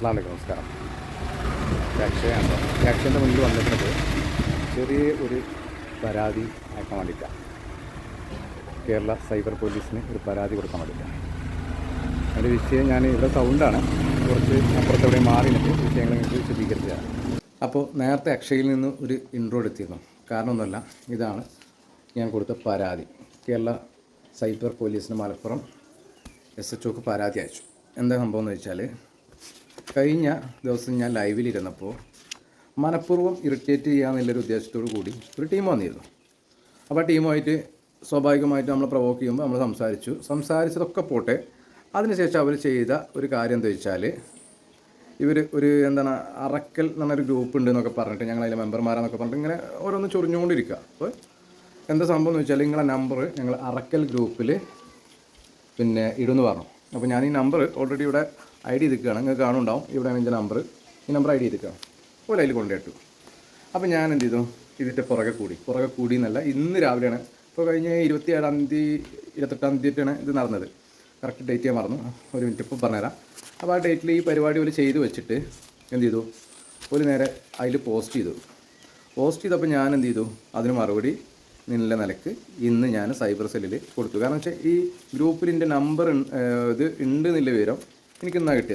അസ്ലാം വലൈക്കും നമസ്കാരം അക്ഷയാണ് അക്ഷയന്റെ മുന്നിൽ വന്നിട്ടുണ്ട്. ചെറിയ ഒരു പരാതി അയക്കാൻ വേണ്ടിയിട്ടാണ് കേരള സൈബർ പോലീസിന് ഒരു പരാതി കൊടുക്കാൻ വേണ്ടിയിട്ടാണ് അതിന്റെ വിഷയം ഞാൻ ഇവിടെ സൗണ്ടാണ്. കുറച്ച് അപ്പുറത്തെവിടെ മാറി നിന്നിട്ട് വിഷയങ്ങൾ നിങ്ങൾക്ക് വിശദീകരിച്ചതാണ്. അപ്പോൾ നേരത്തെ അക്ഷയിൽ നിന്ന് ഒരു ഇൻട്രോ എടുത്തിരുന്നു. കാരണമൊന്നുമല്ല ഇതാണ് ഞാൻ കൊടുത്ത പരാതി. കേരള സൈബർ പോലീസിന് മലപ്പുറം എസ് എച്ച് ഒക്ക് പരാതി അയച്ചു. എന്താ സംഭവം എന്ന് വെച്ചാൽ കഴിഞ്ഞ ദിവസം ഞാൻ ലൈവിലിരുന്നപ്പോൾ മനഃപൂർവം ഇറിറ്റേറ്റ് ചെയ്യാമെന്നുള്ളൊരു ഉദ്ദേശത്തോടു കൂടി ഒരു ടീം വന്നിരുന്നു. അപ്പോൾ ആ ടീമുമായിട്ട് സ്വാഭാവികമായിട്ട് നമ്മൾ പ്രൊവോക്ക് ചെയ്യുമ്പോൾ നമ്മൾ സംസാരിച്ചു. സംസാരിച്ചതൊക്കെ പോട്ടെ. അതിനുശേഷം അവർ ചെയ്ത ഒരു കാര്യം എന്താ വെച്ചാൽ ഇവർ ഒരു എന്താണ് അറക്കൽ എന്നൊരു ഗ്രൂപ്പ് ഉണ്ട് എന്നൊക്കെ പറഞ്ഞിട്ട് ഞങ്ങൾ അതിലെ മെമ്പർമാരാന്നൊക്കെ പറഞ്ഞിട്ട് ഇങ്ങനെ ഓരോന്ന് ചൊറിഞ്ഞുകൊണ്ടിരിക്കുക അപ്പോൾ എന്താ സംഭവം എന്ന് വെച്ചാൽ നിങ്ങളെ നമ്പർ ഞങ്ങൾ അറക്കൽ ഗ്രൂപ്പിൽ പിന്നെ ഇടുന്നു പറഞ്ഞു. അപ്പോൾ ഞാൻ ഈ നമ്പർ ഓൾറെഡി ഇവിടെ ഐ ഡി എടുക്കുകയാണ് നിങ്ങൾക്ക് കാണുന്നുണ്ടാവും. ഇവിടെയാണ് എന്റെ നമ്പർ. ഈ നമ്പർ ഐ ഡി എടുക്കുക പോലെ അതിൽ കൊണ്ടുപോയിട്ടു. അപ്പോൾ ഞാൻ എന്ത് ചെയ്തു? ഇതിന്റെ പുറകെ കൂടി. പുറകെ കൂടി എന്നല്ല ഇന്ന് രാവിലെയാണ്. ഇപ്പോൾ കഴിഞ്ഞ ഇരുപത്തി ഏഴാം തീയതി ഇരുപത്തെട്ടാം തീയതിയാണ് ഇത് നടന്നത്. കറക്റ്റ് ഡേറ്റ് ഞാൻ മറന്നു. ഒരു മിനിറ്റ് ഇപ്പോൾ പറഞ്ഞുതരാം. അപ്പോൾ ആ ഡേറ്റിൽ ഈ പരിപാടി ഒരു ചെയ്ത് വെച്ചിട്ട് എന്ത് ചെയ്തു? ഒരു നേരെ അതിൽ പോസ്റ്റ് ചെയ്തു. പോസ്റ്റ് ചെയ്തപ്പോൾ ഞാൻ എന്ത് ചെയ്തു? അതിന് മറുപടി നില നിലയ്ക്ക് ഇന്ന് ഞാൻ സൈബർ സെല്ലിൽ കൊടുത്തു. കാരണം വെച്ചാൽ ഈ ഗ്രൂപ്പിൽ എന്റെ നമ്പർ ഇത് ഉണ്ട് എന്നുള്ള വിവരം എനിക്കിന്നാ കിട്ടിയത്.